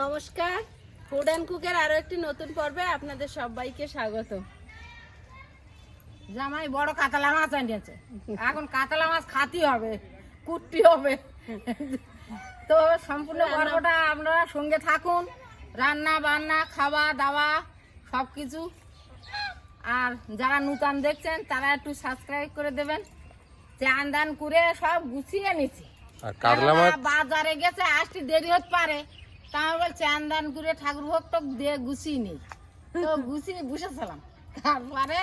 নমস্কার। Food and কুকের আরও একটি নতুন পর্বে আপনাদের সবাইকে স্বাগত। জামাই বড় কাতলা মাছ আনিয়েছে। এখন কাতলা মাছ খাতি হবে কুটতে হবে। তো সম্পূর্ণ পর্বটা আপনারা সঙ্গে থাকুন। রান্না বান্না খাওয়া দাওয়া সব কিছু আর যারা নূতন দেখছেন তারা একটু সাবস্ক্রাইব করে দেবেন। চান দান করে সব গুছিয়ে নিচ্ছি। আর কাতলা মাছ বাজারে গেছে আসতে দেরি হতে পারে। তা আমি বল চান দান করে ঠাকুর ভোগ টোক দিয়ে গুছিয়ে নেই তো গুছিয়ে বসেছিলাম তারপরে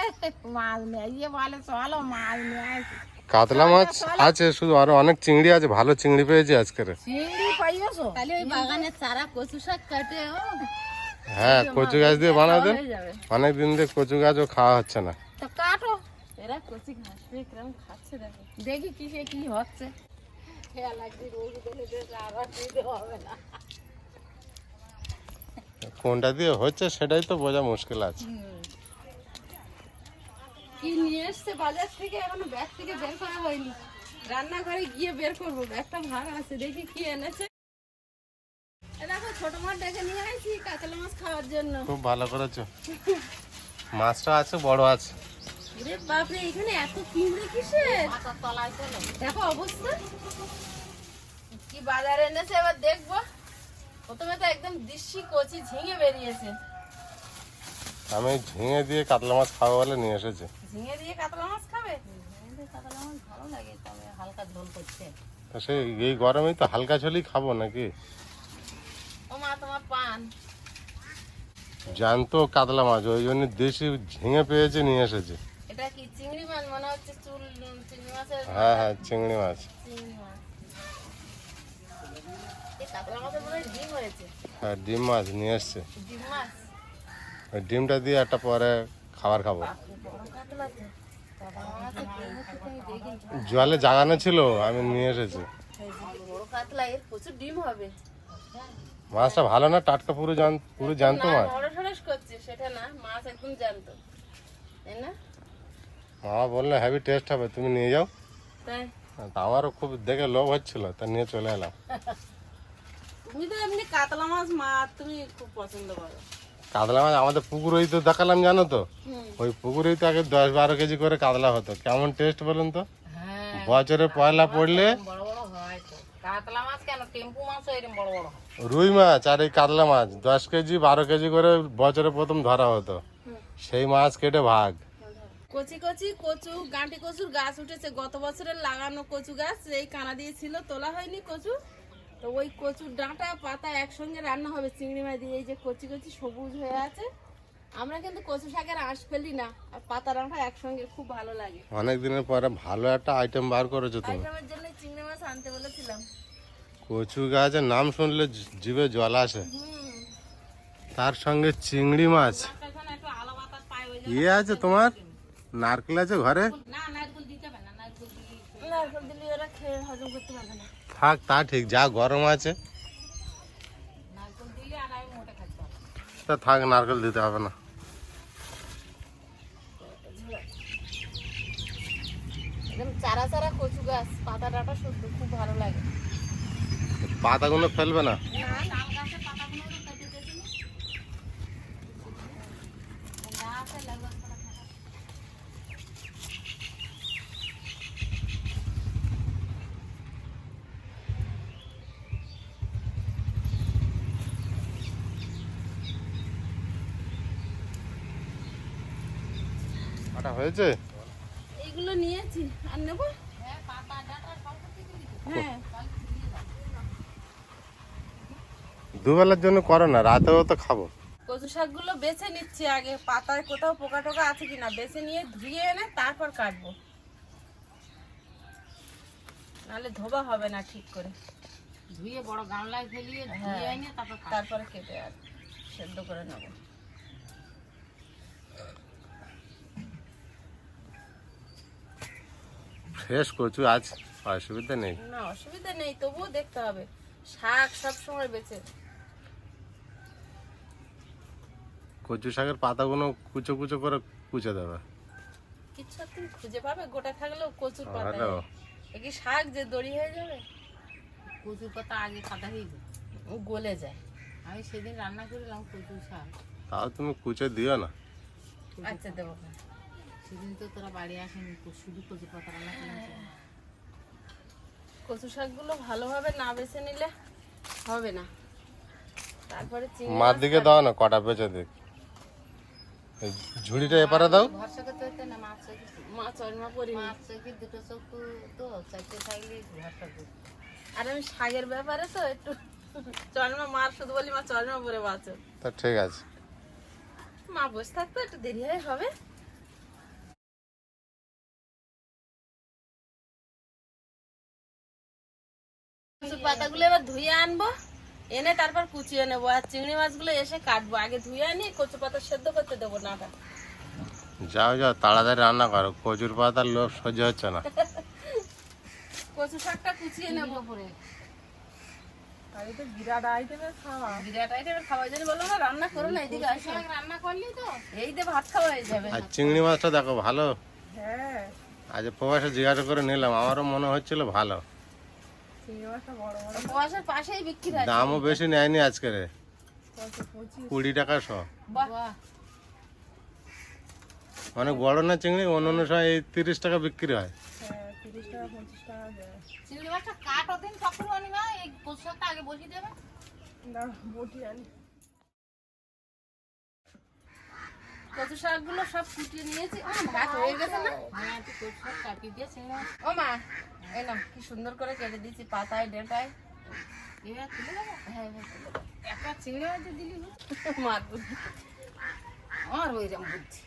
মাছ নিয়ে ইয়ে বলে চলো মাছ নিয়ে আসি। কাতলা মাছ আছে শুধু আরও অনেক চিংড়ি আছে ভালো চিংড়ি পেয়েছি আজকের। চিংড়ি পাইয়েছো? তাহলে ওই বাগানের চারা কচু শাক কাটে ও। হ্যাঁ কচু গাছ দিয়ে যাবে। অনেক দিন দিয়ে কচু গাছও খাওয়া হচ্ছে না। তো কাটো। এরা কচি ঘাস পেয়ে খাচ্ছে দেখো। দেখি কিসে কি হচ্ছে। খেয়াল লাগছে রোজ আবার দিতে হবে না। কোনটা দিয়ে হচ্ছে সেটাই তো বোঝা মুশকিল আছে। কি নিয়ে এসছে? বাজার থেকে এখনও ব্যাগ থেকে বের করা হয়নি। রান্নাঘরে গিয়ে বের করব। ব্যাগটা ভাগ আছে দেখি কি এনেছে। দেখো ছোট মাছ ডেকে নিয়ে আসি কাতলা মাছ খাওয়ার জন্য। খুব ভালো করেছ। মাছটা আছে বড় আছে। রে বাপরে এখানে এত চিংড়ি কিসের? মাথার তলায় চলো দেখো অবস্থা। কি বাজারে এনেছে এবার দেখব। প্রথমে তো একদম দিশি কচি ঝিঙে বেরিয়েছে। আমি ঝিঙে দিয়ে কাতলা মাছ খাব বলে নিয়ে এসেছি। ঝিঙে দিয়ে কাতলা মাছ খাবে? কাতলা মাছ ভালো লাগে তবে হালকা ঝোল করছে। তো সেই এই গরমেই তো হালকা ঝোলই খাব নাকি? ও মা তোমার পান। জানতো কাতলা মাছ ওই জন্য দেশি ঝিঙে পেয়েছে নিয়ে এসেছি। এটা কি চিংড়ি মাছ? মনে হচ্ছে চুল চিংড়ি মাছের হ্যাঁ হ্যাঁ চিংড়ি মাছ এই কাতলা মাছের মনে হয় ডিম হয়েছে হ্যাঁ ডিম মাছ নিয়ে এসছে। ডিম মাছ? ওই ডিমটা দিয়ে একটা পরে খাবার খাব। জলে জাগানো ছিল আমি নিয়ে এসেছি। মাছটা ভালো না টাটকা পুরো জান পুরো মাছ। মাছ জানতো। না? মামা বললে হেভি টেস্ট হবে তুমি নিয়ে যাও। আমারও খুব দেখে লোভ হচ্ছিল তা নিয়ে চলে এলাম। তুমি তো এমনি কাতলা মাছ মাছ তুমি খুব পছন্দ করো। কাতলা মাছ আমাদের পুকুরেই তো দেখালাম জানো তো? ওই পুকুরেই তো আগে দশ বারো কেজি করে কাতলা হতো। কেমন টেস্ট বলুন তো? হ্যাঁ বছরে পয়লা পড়লে কাতলা মাছ কেন? টেম্পু মাছও এরকম বড় বড় রুই মাছ আর এই কাতলা মাছ দশ কেজি বারো কেজি করে বছরে প্রথম ধরা হতো। সেই মাছ কেটে ভাগ। কচি কচি কচু গাঁটি কচুর গাছ উঠেছে। গত বছরের লাগানো কচু গাছ এই কানা দিয়ে ছিল তোলা হয়নি কচু। তো ওই কচুর ডাঁটা পাতা একসঙ্গে রান্না হবে চিংড়ি মাছ দিয়ে এই যে কচি কচি সবুজ হয়ে আছে। আমরা কিন্তু কচু শাকের আঁশ ফেলি না আর পাতা ডাঁটা একসঙ্গে খুব ভালো লাগে। অনেক দিনের পরে ভালো একটা আইটেম বার করেছ তুমি। আইটেমের জন্য চিংড়ি মাছ আনতে বলেছিলাম। কচু গাছের নাম শুনলে জিভে জল আসে। তার সঙ্গে চিংড়ি মাছ। ইয়ে আছে তোমার? নারকেল আছে ঘরে? না নারকেল দিতে হবে না নারকেল দিলে নারকেল দিলে ওরা খেয়ে হজম করতে পারবে না। থাক তা ঠিক যা গরম আছে। তা থাক নারকেল দিতে হবে না। একদম চারা চারা কচু গাছ পাতা ডাটা শুদ্ধ খুব ভালো লাগে। পাতাগুলো ফেলবে না না তাল গাছের পাতাগুলো তো কেটে দিয়েছিল গাছ আর লাল গাছ পাতা থাকা। আটা হয়েছে? এইগুলো নিয়েছি। আর নেব? হ্যাঁ। হ্যাঁ দুবেলার জন্য করো না রাতেও তো খাব। কচু শাকগুলো বেছে নিচ্ছি আগে পাতায় কোথাও পোকা টোকা আছে কিনা বেছে নিয়ে ধুয়ে এনে তারপর কাটবো। নাহলে ধোবা হবে না ঠিক করে। ধুয়ে বড় গামলায় ফেলিয়ে ধুয়ে হ্যাঁ। এনে তারপর। তারপরে কেটে আর সেদ্ধ করে নেব। ফ্রেশ কচু আজ অসুবিধা নেই। না অসুবিধা নেই তবুও দেখতে হবে। শাক সব সময় বেছে কচু শাকের পাতাগুলো কুচো কুচো করে কুচে দেবে। কিচ্ছু আর তুমি খুঁজে পাবে গোটা থাকলেও কচুর পাতা। কি শাক যে দড়ি হয়ে যাবে? কচুর পাতা আগে কাটা হয়ে যায় ও গলে যায়। আমি সেদিন রান্না করিলাম কচু শাক। তাও তুমি কুচে দিও না। আচ্ছা দেবো। সেদিন তো তোরা বাড়ি আসেনি শুধু কচু পাতা রান্না কচু শাকগুলো ভালোভাবে না বেছে নিলে হবে না। তারপরে মার দিকে দাও না কটা পেঁচে দিক। ঝুড়িটা এপারে দাও। ভরসা করতে হতে না মাছ করিনি মাছ চোখে দুটো চোখ তো থাকলে ভরসা আর আমি শাকের ব্যাপারে তো একটু চর্মা মার শুধু বলি মা চর্মা পরে বাঁচো। তা ঠিক আছে। মা বসে থাকতো একটু দেরি হয়ে হবে। পাতাগুলো এবার ধুয়ে আনব এনে তারপর কুচিয়ে নেব। আর চিংড়ি মাছগুলো এসে কাটবো। আগে ধুয়ে আনি কচু পাতা সেদ্ধ করতে দেবো নাটা যাও যাও তাড়াতাড়ি রান্না করো। কচুর পাতার লোভ সহ্য হচ্ছে না। কচু শাকটা কুচিয়ে নেব। পরে বিরাট আইটেমের খাওয়ার জন্য বলল না রান্না করো না এদিকে আসো। রান্না করলি তো? এই দিয়ে ভাত খাওয়া হয়ে যাবে। আর চিংড়ি মাছটা দেখো ভালো? আজ প্রবাসে জিজ্ঞাসা করে নিলাম আমারও মনে হচ্ছিল ভালো বয়সের পাশেই বিক্রি হয় দামও বেশি নেয়নি আজকের কুড়ি টাকা শ। অনেক বড় না চিংড়ি? অন্য অন্য সময় এই তিরিশ টাকা বিক্রি হয়। চিংড়ি মাছটা কাটো দিন এই পোশাকটা আগে বসিয়ে দেবে। কচু শাকগুলো সব ফুটিয়ে নিয়েছি। ভাত হয়ে গেছে না? হ্যাঁ কাটিয়ে ও মা এই কি সুন্দর করে কেটে দিয়েছি পাতায় ডেটায়। হ্যাঁ বুদ্ধি। আমার বুদ্ধি।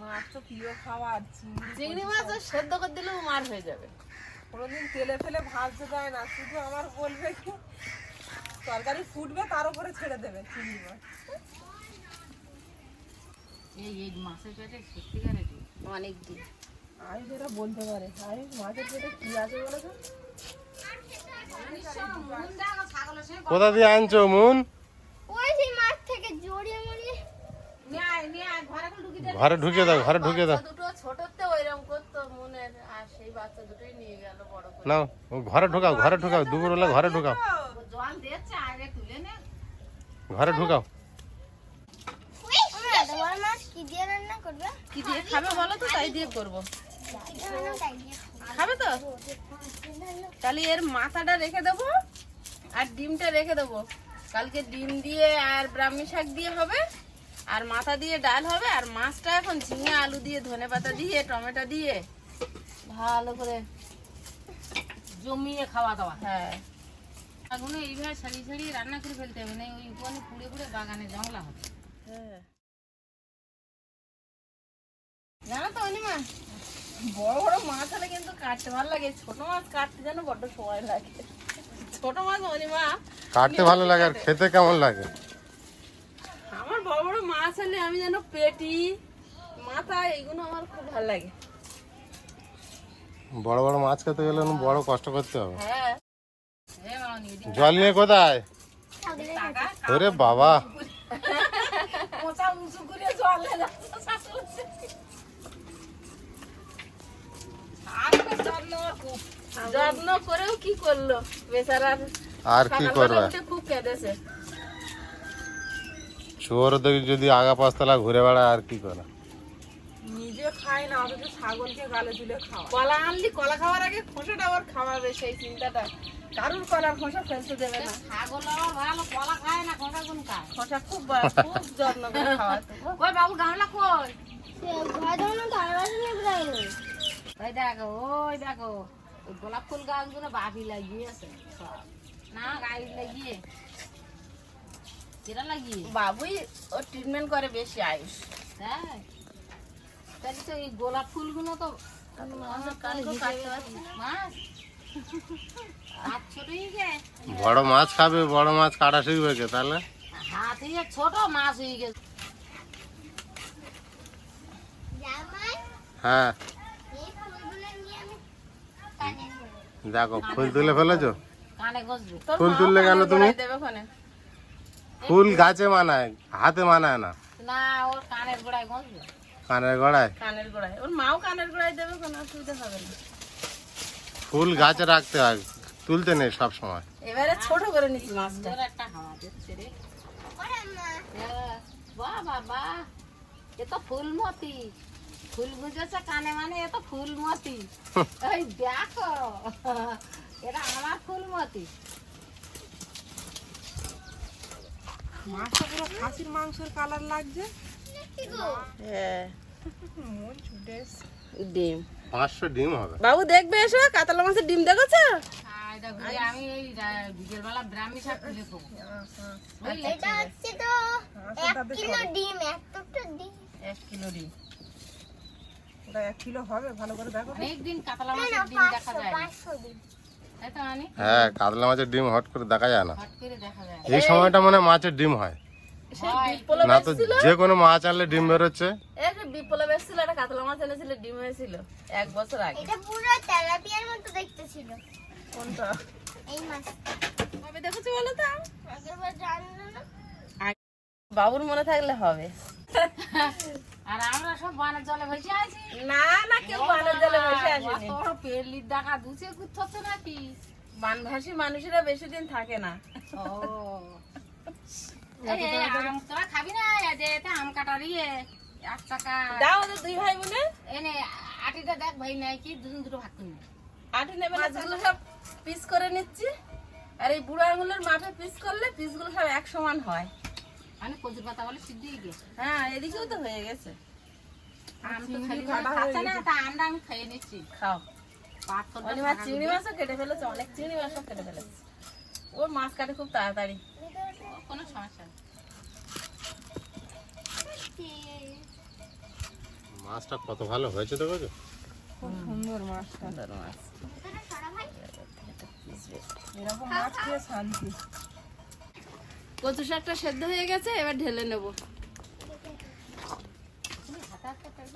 মাছ তো প্রিয় খাবার চিংড়ি চিংড়ি মাছ সেদ্ধ করে দিলেও মার হয়ে যাবে। কোনোদিন তেলে ফেলে ভাজতে দেয় না শুধু আমার বলবে কি তরকারি ফুটবে তার উপরে ছেড়ে দেবে চিংড়ি মাছ। এই এই মাছের পেটে সত্যিকারের অনেক দিন আমি সেটা বলতে পারে। আমি মাছের পেটে কি আছে বলে তো? কোথা দিয়ে আনছো মুন? ওই সেই মাঠ থেকে জড়িয়ে মরিয়ে। ঘরে ঢুকে দাও ঘরে ঢুকে দাও। দুটো ছোটতে ওইরকম করতো মনের আর সেই বাচ্চা দুটোই নিয়ে গেল বড় নাও ও ঘরে ঢুকাও ঘরে ঢুকাও দুপুরবেলা ঘরে ঢুকাও। জল দিচ্ছে আগে তুলে নে। ঘরে ঢুকাও তোমার মাছ কি দিয়ে রান্না করবে কি দিয়ে খাবে বলো তো? তাই দিয়ে করব। খাবে তো? তাহলে এর মাথাটা রেখে দেবো আর ডিমটা রেখে দেবো। কালকে ডিম দিয়ে আর ব্রাহ্মী শাক দিয়ে হবে আর মাথা দিয়ে ডাল হবে আর মাছটা এখন ঝিঙে আলু দিয়ে ধনে পাতা দিয়ে টমেটো দিয়ে ভালো করে জমিয়ে খাওয়া দাওয়া। হ্যাঁ। এখন এইভাবে ছাড়িয়ে ছাড়িয়ে রান্না করে ফেলতে হবে না ওই পুড়ে পুড়ে বাগানে জংলা হবে। হ্যাঁ। জানো তো অনিমা বড় বড় মাছ হলে কিন্তু কাটতে ভালো লাগে। ছোট মাছ কাটতে যেন বড্ড সময় লাগে। ছোট মাছ অনিমা কাটতে ভালো লাগে আর খেতে কেমন লাগে? আমার বড় বড় মাছ হলে আমি যেন পেটি মাথা এইগুলো আমার খুব ভালো লাগে। বড় বড় মাছ খেতে গেলে বড় কষ্ট করতে হবে। হ্যাঁ। জল নিয়ে কোথায়? ওরে বাবা মোচা উঁচু করে জল যাচ্ছে শাশুড়ি। শাকটা জল নেওয়ার খুব যত্ন করেও কি করল? বেচারার আর কি করবে? খুব কেঁদেছে। চোর দেখি যদি আগা পাঁচতলা ঘুরে বেড়ায় আর কি করে? নিজে খায় না অথচ ছাগলকে গালে তুলে খাওয়া। কলা আনলি কলা খাওয়ার আগে খোসাটা আবার খাওয়াবে সেই চিন্তাটা। কারুর কলার খোসা ফেলতে দেবে না। ছাগল আবার ভালো কলা খায় না খোসা কোন খায়? খোসা খুব খুব যত্ন করে খাওয়াতে। কই বাবু গামলা কই? সে ঘরে ধরুন তার বাসে নিয়ে বেড়াই ওই দেখো ওই দেখো ওই গোলাপ ফুল গাছগুলো বাপি লাগিয়েছে সব। না গাড়ি লাগিয়ে। কেরা লাগিয়ে? বাবুই ও ট্রিটমেন্ট করে বেশি আয়ুষ। তাই? তাহলে তো এই গোলাপ ফুলগুলো তো হয়ে বড় মাছ খাবে বড় মাছ কাটা শিখবে কে তাহলে? হাত হয়ে ছোট মাছ হয়ে গেছে। হ্যাঁ এই ফুলগুলো নিয়ে আমি কানে ধরবো। দেখো ফুল তুলে ফেলেছো? ফুল তুললে কেন তুমি? ফুল গাছে মানায় হাতে মানায় না। না কানের গোড়ায় গসবে কানের গড়ায়? কানের গোড়ায়। ওর মাও কানের গোড়ায় দেবে কোনো অসুবিধা হবে না। ফুল গাছে রাখতে হয় তুলতে নেই সব সময়। এবারে ছোট করে নিচ্ছি মাছটা। একটা হাওয়া দিচ্ছে রে। হ্যাঁ, বাবা এ তো ফুলমতি। ফুল গুজেছে কানে মানে এ তো ফুলমতি ওই দেখো এটা আমার ফুলমতি মাছটা পুরো খাসির মাংসের কালার লাগছে? কি হ্যাঁ। মন ছুটে ডিম। পাঁচশো ডিম হবে। বাবু দেখবে এসো কাতলা মাছের ডিম দেখেছ? আমি এই বিকেলবেলা ব্রাহ্মী শাক তুলে খাব এটা হচ্ছে তো এক কিলো ডিম এক টুকটো ডিম। এক কিলো ডিম। ওটা এক কিলো হবে ভালো করে দেখো। অনেকদিন কাতলা মাছের ডিম দেখা যায় না পাঁচশো ডিম তাই তো হ্যাঁ কাতলা মাছের ডিম হট করে দেখা যায় না। হট করে দেখা যায়। এই সময়টা মানে মাছের ডিম হয়। না তো যে কোনো মাছ আনলে ডিম বেরোচ্ছে। এই যে বিপ্লব এসেছিল একটা কাতলা মাছ এনেছিল ডিম হয়েছিল এক বছর আগে। এটা পুরো তেলাপিয়ার মতো দেখতে ছিল। কোনটা? এই মাছ। কবে দেখেছ বলো তো। আগেরবার জানলো না। বাবুর মনে থাকলে হবে। আর আমরা সব বানের জলে আছি না না কেউ বানের জলে বসে আসেনি। দেখা নাকি? বানভাসী মানুষেরা বেশি দিন থাকে না। ও। তোরা খাবি না? আম কাটার এক টাকা। দাও ওদের দুই ভাই বোনে। এনে আটিটা দেখ ভাই নাই কি? দুজন দুটো ভাগ করে নে। আটি নেবে মাছগুলো সব পিস করে নিচ্ছি। আর এই বুড়ো আঙুলের মাপে পিস করলে পিসগুলো সব এক সমান হয়। আমি কচুর পাতা বলে সিদ্ধ হয়ে গেছে হ্যাঁ এদিকেও তো হয়ে গেছে। আম তো খালি খাচ্ছে না তা আমরা আমি খেয়ে নিচ্ছি। খাও। মাছ চিংড়ি মাছও কেটে ফেলেছে অনেক চিংড়ি মাছও কেটে ফেলেছে। ওর মাছ কাটে খুব তাড়াতাড়ি। কোনো সমস্যা নেই। মাছটা কত ভালো হয়েছে তো বুঝো খুব সুন্দর মাছটা। সুন্দর মাছ। এরকম মাছ খেয়ে শান্তি। কচু শাকটা সেদ্ধ হয়ে গেছে এবার ঢেলে নেব।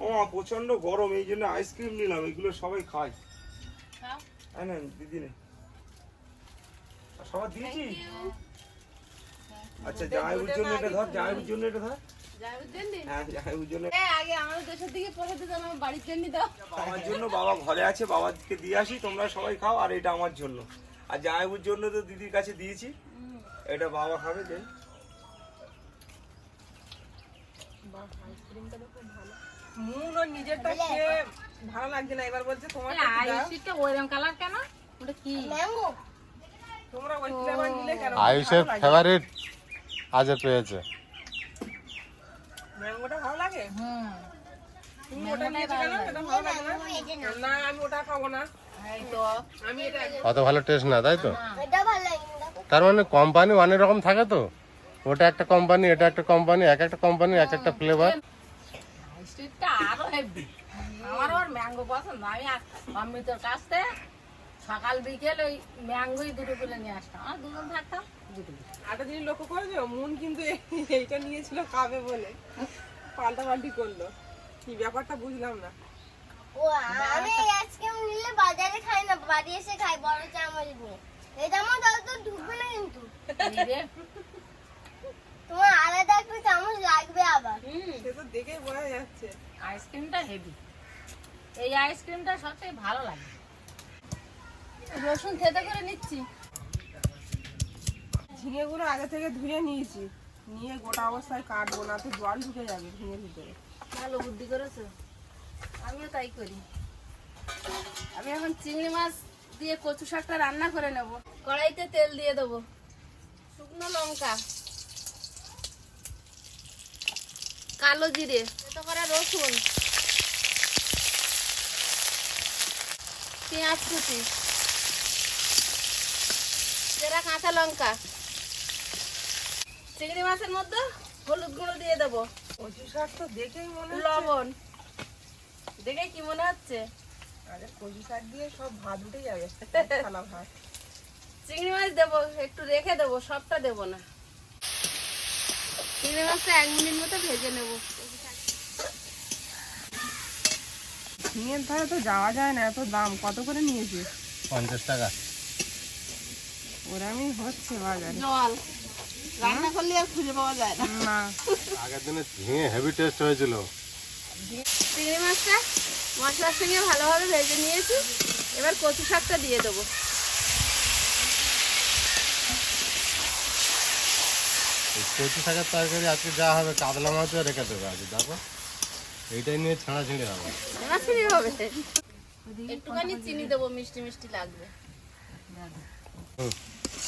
ও প্রচণ্ড গরম এই জন্য আইসক্রিম নিলাম এগুলো সবাই খায়। হ্যাঁ না দিদি নে। সবার দিয়েছি? আচ্ছা জামাইবুর জন্য এটা ধর জামাইবুর জন্য এটা ধর। হ্যাঁ জন্য। আগে আমাদের দেশের দিকে পড়ে দিতে আমার জন্য দাও। বাবার জন্য বাবা ঘরে আছে বাবাকে দিয়ে আসি তোমরা সবাই খাও আর এটা আমার জন্য। আর জন্য তো দিদির কাছে দিয়েছি। এটা বাবা খাবে যে। মুন ওর নিজেরটা খেয়ে ভালো লাগছে না এবার বলছে তোমার আইসিটা ওইরকম কালার কেন? ওটা কি? ম্যাঙ্গো তোমরা ওই ফ্লেভার নিলে কেন? আয়ুষের ফেভারিট আজে পেয়েছে। ম্যাঙ্গোটা ভালো লাগে? হুম। তুমি ওটা নিয়েছো কেন? এটা ভালো লাগে না? না আমি ওটা খাব না। অত ভালো টেস্ট না তাই তো? তার মানে কোম্পানি অনেক রকম থাকে তো? ওটা একটা কোম্পানি এটা একটা কোম্পানি এক একটা কোম্পানি এক একটা ফ্লেভার আইসিটা আরও হেভি আমার ওর ম্যাঙ্গো পছন্দ। আমি অমৃতর কাছ থেকে সকাল বিকেল ওই ম্যাঙ্গোই দুটো নিয়ে আসতাম। আর দুজন থাকতাম দুটো। একটা জিনিস লক্ষ্য করেছ মুন কিন্তু এই- এইটা নিয়েছিল খাবে বলে। পাল্টা পাল্টি করল। কি ব্যাপারটা বুঝলাম না। ও আমি আইসক্রিম নিলে বাজারে খাই না বাড়ি এসে খাই বড় চামচ নিয়ে। এটা আমার দাও তো ঢুকবে না কিন্তু। এই তোমার আলাদা একটা চামচ লাগবে আবার। সে তো দেখেই বোঝা যাচ্ছে। আইসক্রিমটা হেভি। এই আইসক্রিমটা সবচেয়ে ভালো লাগে। রসুন থেতে করে নিচ্ছি। ঝিঙেগুলো আগে থেকে ধুয়ে নিয়েছি। নিয়ে গোটা অবস্থায় কাটবো না তো জল ঢুকে যাবে ঝিঙে ভিতরে। ভালো বুদ্ধি করেছ। আমিও তাই করি। আমি এখন চিংড়ি মাছ দিয়ে কচু শাকটা রান্না করে নেব। কড়াইতে তেল দিয়ে দেবো। শুকনো লঙ্কা। কালো জিরে। এত করা রসুন। পেঁয়াজ কুচি। চেরা কাঁচা লঙ্কা। চিংড়ি মাছের মধ্যে হলুদ গুঁড়ো দিয়ে দেবো। কচু শাক তো দেখেই মনে লবণ। দেখে কি মনে হচ্ছে? আরে কচু শাক দিয়ে সব ভাত উঠে যাবে। থালা ভাত। চিংড়ি মাছ দেবো একটু রেখে দেবো সবটা দেবো না। চিংড়ি মাছটা এক মিনিট মতো ভেজে নেব। ঝিঙের ধারে তো যাওয়া যায় না এত দাম। কত করে নিয়েছিস পঞ্চাশ টাকা। ওরামই হচ্ছে বাজারে। জল। রান্না করলে আর খুঁজে পাওয়া যায় না। আগের দিনে ঝিঙে হেভি টেস্ট হয়েছিল। চিংড়ি মাছটা মশলার সঙ্গে ভালোভাবে ভেজে নিয়েছি। এবার কচু শাকটা দিয়ে দেবো। কচু শাকের তরকারি আজকে যা হবে কাতলা মাছও রেখে দেবে আজকে দেখো। এইটাই নিয়ে ছাড়াছিঁড়ি হবে। হবে। একটুখানি চিনি দেবো মিষ্টি মিষ্টি লাগবে।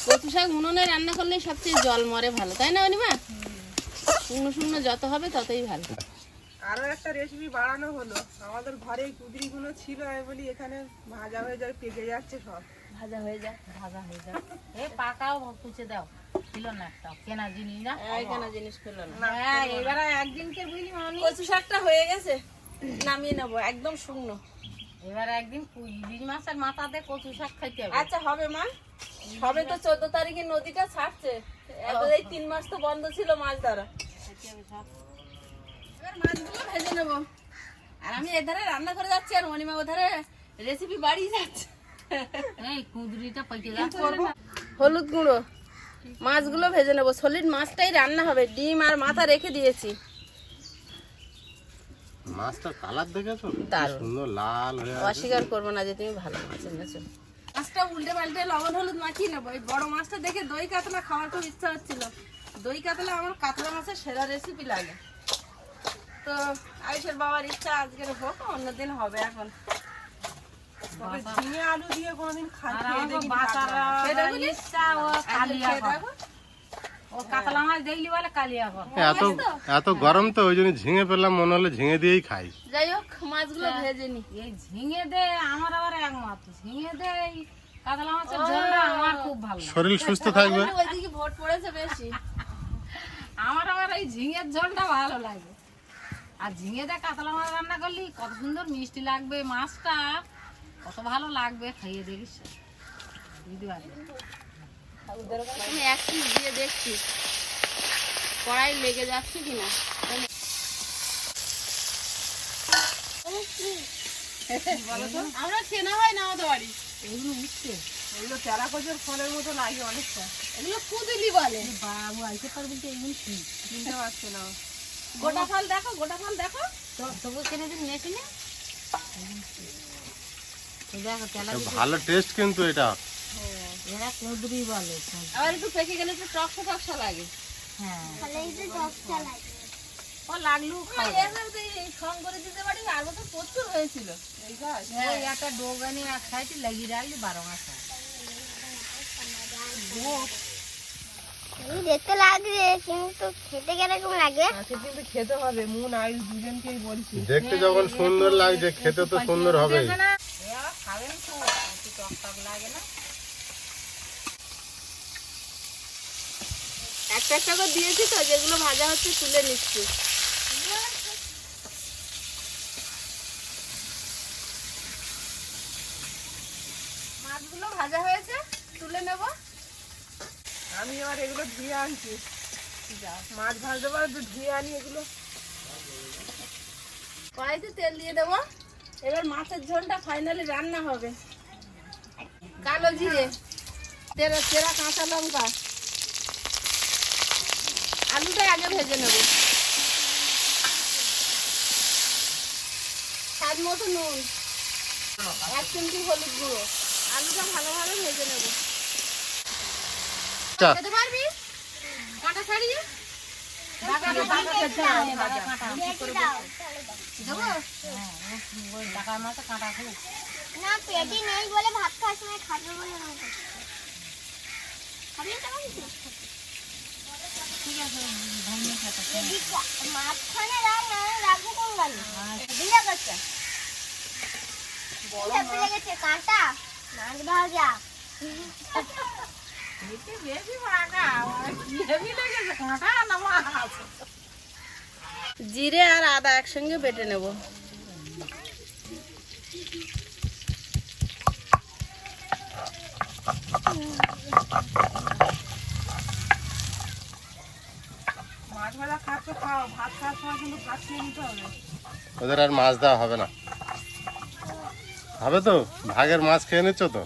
কচু শাক উনুনে রান্না করলে সবচেয়ে জল মরে ভালো তাই না অনিমা? শুকনো শুকনো যত হবে ততই ভালো। আরও একটা রেসিপি বাড়ানো হলো। আমাদের ঘরে কুদরিগুলো ছিল আমি বলি এখানে ভাজা হয়ে যায় পেকে যাচ্ছে সব। ভাজা হয়ে যায় ভাজা হয়ে যাবে এ পাকাও কুচে দাও। ছিল না একটা কেনা জিনিস না। জিনিস না। হ্যাঁ এবারে একদিনকে বুঝলি মামনি কচু শাকটা হয়ে গেছে? নামিয়ে নেব একদম শুকনো। এবারে একদিন ইলিশ মাছের কচু শাক খাইতে হবে। আচ্ছা হবে মা। তো চোদ্দ তারিখে নদীটা ছাড়ছে। এত- এই তিন মাস তো বন্ধ ছিল মাছ ধরা। এবার মাছগুলো ভেজে নেব। আর আমি এধারে রান্না করে যাচ্ছি আর মণিমা ওধারে রেসিপি বাড়িয়ে যাচ্ছে। এই কুদরিটা পেকে যাচ্ছে হলুদ গুঁড়ো। মাছগুলো ভেজে নেব। সলিড মাছটাই রান্না হবে। ডিম আর মাথা রেখে দিয়েছি। মাছটার কালার দেখেছ? সুন্দর লাল হয়ে অস্বীকার করব না যে তুমি ভালো মাছ এনেছো। মাছটা উল্টে পাল্টে লবণ হলুদ মাখিয়ে নেব। এই বড় মাছটা দেখে দই কাতলা খাওয়ার খুব ইচ্ছা হচ্ছিল। দই কাতলা আমার কাতলা মাছের সেরা রেসিপি লাগে। তো আয়ুষের বাবার ইচ্ছা আজকের হোক অন্যদিন হবে এখন। ঝিঙে আলু দিয়ে কোনোদিন খাই? ইচ্ছা ও কালিয়া কালিয়া এত এত গরম তো ওই জন্য ঝিঙে পেলাম মনে হলো ঝিঙে দিয়েই খাই। যাই হোক মাছগুলো ভেজে নি। এই ঝিঙে দে আমার আবার একমত ঝিঙে দে কাতলা মাছের ঝোলটা আমার খুব ভালো শরীর সুস্থ থাকবে। ওইদিকে ভোট পড়েছে বেশি। আমার আবার এই ঝিঙের ঝোলটা ভালো লাগে। আর ঝিঙে দিয়ে কাতলা মাছ রান্না করলি কত সুন্দর মিষ্টি লাগবে মাছটা কত ভালো লাগবে খাইয়ে দেখিস। বুঝতে পারলি? আমি এক পিস দিয়ে দেখছি কড়াই লেগে যাচ্ছে কিনা। আমরা চেনা হয় না আমাদের বাড়ি। এগুলো উঠছে এগুলো তেলাকোচের ফলের মতো লাগে অনেকটা। এগুলো কুদুলি বলে। বাবু আইতে পারবি তো এগুলো কি? চিনতে পারছে না। গোটা ফল দেখো গোটা ফল দেখো তবু কিনে দিন নেছি না তো দেখো তেলা ভালো টেস্ট কিন্তু এটা এরা কুঁদরি বলে আবার একটু পেকে গেলে একটু টকসা টকসা লাগে হ্যাঁ এই ও লাগল সং করে দিতে পারি আর বছর প্রচুর হয়েছিল ওই একটা ডোগানি এক সাইডে লাগিয়ে রাখলি বারো মাস হয়। এই দেখতে লাগছে কিন্তু খেতে কীরকম লাগে কিন্তু খেতে হবে মুন আয়ুষ দুজনকেই বলছি। দেখতে যখন সুন্দর লাগছে খেতে তো সুন্দর হবেই না এ আবার খাবেন তো টক টক লাগে না। একটা একটা করে দিয়েছি তো যেগুলো ভাজা হচ্ছে তুলে নিচ্ছি। মাছগুলো ভাজা হয়েছে তুলে নেব। আমি এবার এগুলো ধুয়ে আনছি। মাছ ভাজতে পারে ধুয়ে আনি এগুলো। কড়াইতে তেল দিয়ে দেবো। এবার মাছের ঝোলটা ফাইনালি রান্না হবে। কালো জিরে তেরা তেরা কাঁচা লঙ্কা। আলুটা আগে ভেজে নেব। স্বাদ মতো নুন। এক চিমটি হলুদ গুঁড়ো। আলুটা ভালোভাবে ভেজে নেব। আচ্ছা মাঝখানে রাখব কোন গালে? দিলে করছে কাঁটা। মাছ ভাজা। জিরে আর আদা একসঙ্গে বেটে নেব। ওদের আর মাছ দেওয়া হবে না। হবে তো? ভাগের মাছ খেয়ে নিচ্ছ তো?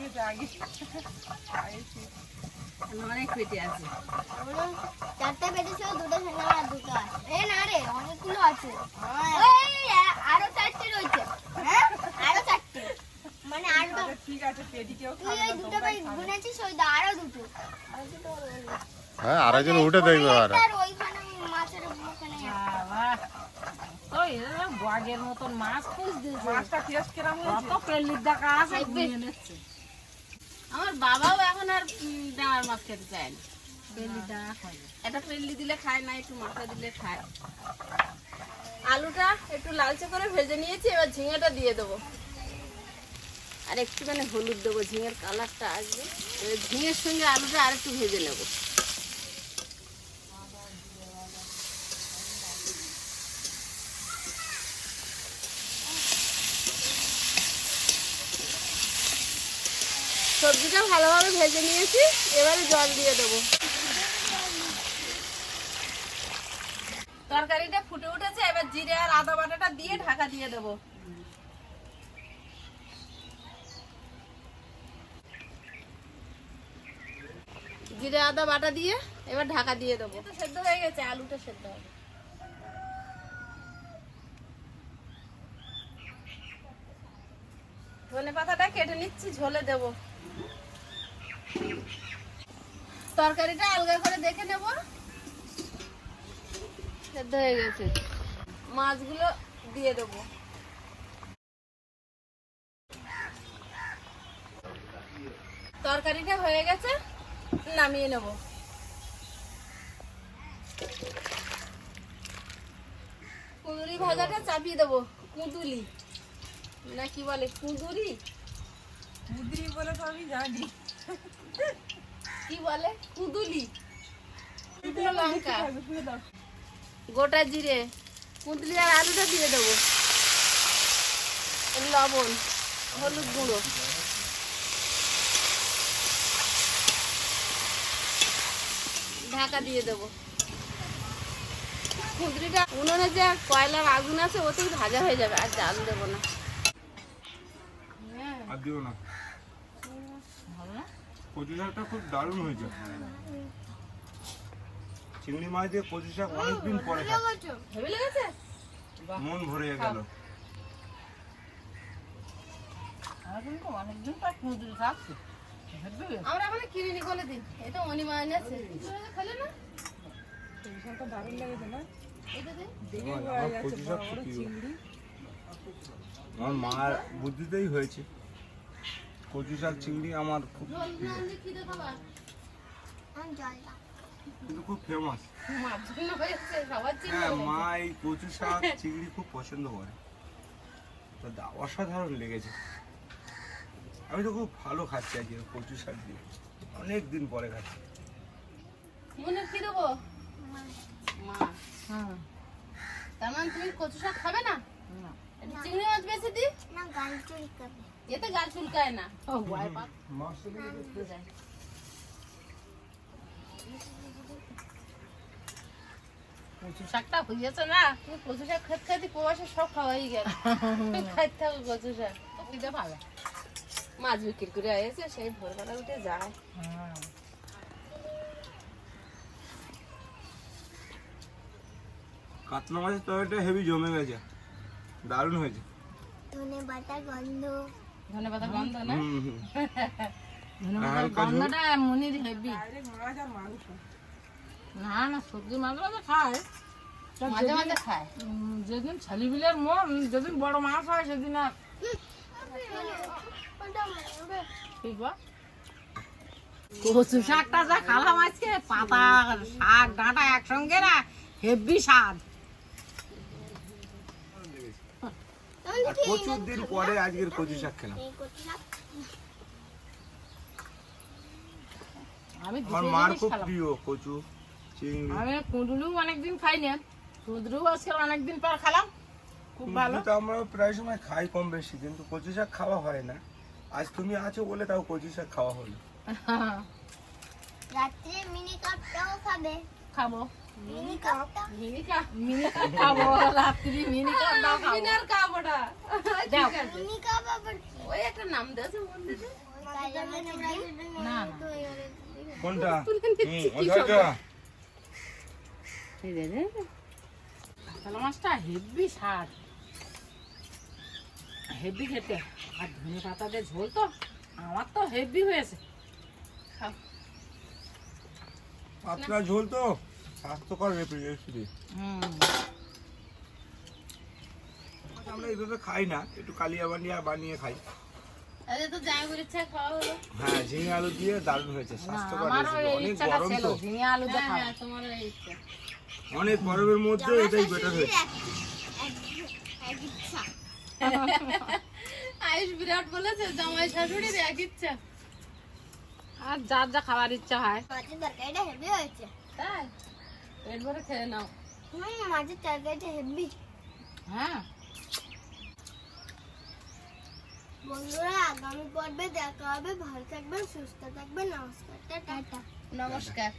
গেছে আগে খাইছি। অনেক পেটে আছে চারটে পেটে ছিল দুটো আর আছে? এ না রে অনেকগুলো আছে আরও চারটে রয়েছে। আরও মানে আরও ঠিক আছে খাবে না দুটো খাবে। গুনেছিস ওই দা আরও দুটো। আরও দুটো রইল। হ্যাঁ আরেকজন উঠে দেখবে আর আর ওইখানে মাছের ওখানে বাবা, তো এরা মতন মাছ খুঁজ দিয়েছে। মাছটা টেস্ট কিরম হয়েছে। কত পেল্লির দেখা আছে। ঘুরিয়ে নিচ্ছে আমার বাবাও এখন আর ডাঙার মাছ খেতে চায় না। খায় একটা পেল্লি দিলে খায় না একটু মাথা দিলে খায়। আলুটা একটু লালচে করে ভেজে নিয়েছি এবার ঝিঙেটা দিয়ে দেবো। আর একটুখানি হলুদ দেবো, ঝিঙের কালারটা আসবে। ঝিঙের সঙ্গে আলুটা আর একটু ভেজে নেব। সবজিটা ভালোভাবে ভেজে নিয়েছি, এবারে জল দিয়ে দেবো। তরকারিটা ফুটে উঠেছে, এবার জিরে আর আদা বাটাটা দিয়ে ঢাকা দিয়ে দেবো। জিরে আদা বাটা দিয়ে এবার ঢাকা দিয়ে দেবো। সেদ্ধ হয়ে গেছে, আলুটা সেদ্ধ হবে। কেটে নিচ্ছি, ঝোলে দেবো। তরকারিটা আলগা করে দেখে নেব। সেদ্ধ হয়ে গেছে। মাছগুলো দিয়ে দেবো। তরকারিটা হয়ে গেছে। নামিয়ে নেব। কুঁদুরি ভাজাটা চাপিয়ে দেবো। কুঁদুলি। না কি বলে? কুঁদুরি? মুদ্রি বলে তো আমি জানি। কি বলে? কুঁদুলি। শুকনো লঙ্কা। গোটা জিরে। কুঁদলি আর আলুটা দিয়ে দেবো। লবণ হলুদ গুঁড়ো। ঢাকা দিয়ে দেবো। কুঁদরিটা উনুনে যে কয়লার আগুন আছে ওতেই ভাজা হয়ে যাবে আর জাল দেবো না। আর দিও না। কচু শাকটা খুব দারুণ হয়েছে। চিংড়ি মাছ দিয়ে কচু শাক অনেকদিন পরে মন ভরে গেল। অনেকদিন পর কুঁদরি খাচ্ছি। আমরা এখন কিনিনি কোনে দিন। এটা অনিমা এনেছে। খেলে না দারুণ এটা আমার মার বুদ্ধিতেই হয়েছে। কচু শাক চিংড়ি আমার খুব কিন্তু ফেমাস হ্যাঁ মা এই কচু শাক চিংড়ি খুব পছন্দ করে। তো অসাধারণ লেগেছে। আমি তো খুব ভালো খাচ্ছি আজকে কচু শাক দিয়ে। অনেক দিন পরে খাচ্ছি। মনে কি দেবো? মা। হ্যাঁ তার মানে তুমি কচু শাক খাবে না। চিংড়ি মাছ বেশি দি? না গাল চুলকাবে। এতে গাল চুলকায় না। ও ভয় পাক। কচু শাকটা হইয়াছে না তুমি কচু শাক খেতে খেতে প্রবাসে সব খাওয়াই গেল। খাইতে থাকো কচু শাক। পাবে। মাছ বিক্রি করে এসে সেই ভোরবেলা উঠে যায়। হ্যাঁ। কাতলা মাছের তরকারিটা হেভি জমে গেছে দারুণ হয়েছে। ধনে বাটা গন্ধ। ধনে পাতা গন্ধ না? হুম, হুম। গন্ধটা মনির হেভি। মাছ আর মাংস না না সবজি তো খায়। মাঝে যেদিন- মাঝে খায়। যেদিন ছেলিবিলের মন যেদিন বড় মাছ হয় সেদিন আর কচু শাকটা যা খালাম আজকে পাতা শাক ডাঁটা একসঙ্গে না হেভি স্বাদ। দিন পরে আজকের কচু শাক খেলাম। এই কচু শাক আমি আমার মার খুব প্রিয় কচু চিংড়ি। আমি কুঁদরুও অনেকদিন খাই না কুঁদরুও আজকে অনেকদিন পর খেলাম খুব ভালো। তো আমরা প্রায় সময় খাই কম বেশি কিন্তু কচু শাক খাওয়া হয় না। আজ তুমি আছো বলে তাও কচু শাক খাওয়া হলো। রাত্রে মিনি কাপটাও খাবে। খাব। মিনি কাপটা? মিনি কাপ মিনি কাপ খাব রাত্রি মিনি কাপ দাও খাব মিনার কাপ ওটা মিনি কাপ আবার ওই একটা নাম দিয়েছে মন্দিরে তাই জন্য আমরা না না কোনটা হুম, ওইটা এই দে দে মাছটা হেভি স্বাদ হেভি খেতে। আর ধনে পাতা দিয়ে ঝোল তো আমার তো হেভি হয়েছে। পাতলা ঝোল তো স্বাস্থ্যকর রেসিপি। হুম। আমরা এইভাবে খাই না একটু কালিয়া বানিয়ে বানিয়ে খাই। আরে তো জামাইগুর ইচ্ছা খাওয়া হলো। হ্যাঁ ঝিঙে আলু দিয়ে দারুণ হয়েছে স্বাস্থ্যকর রেসিপি। অনেক গরম তো। ঝিঙে আলু দিয়ে হ্যাঁ হ্যাঁ তোমার ইচ্ছা। অনেক গরমের মধ্যে এটাই বেটার হয়েছে। আয়ুষ বিরাট বলেছে জামাই শাশুড়ির এক ইচ্ছা। আর যার যা খাবার ইচ্ছা হয়। মাছের তরকারিটা হেভি হয়েছে। তাই? পেট ভরে খেয়ে নাও। হুম মাছের তরকারিটা হেভি। হ্যাঁ। বন্ধুরা আগামী পর্বে দেখা হবে। ভালো থাকবেন সুস্থ থাকবেন। নমস্কার টাটা। নমস্কার।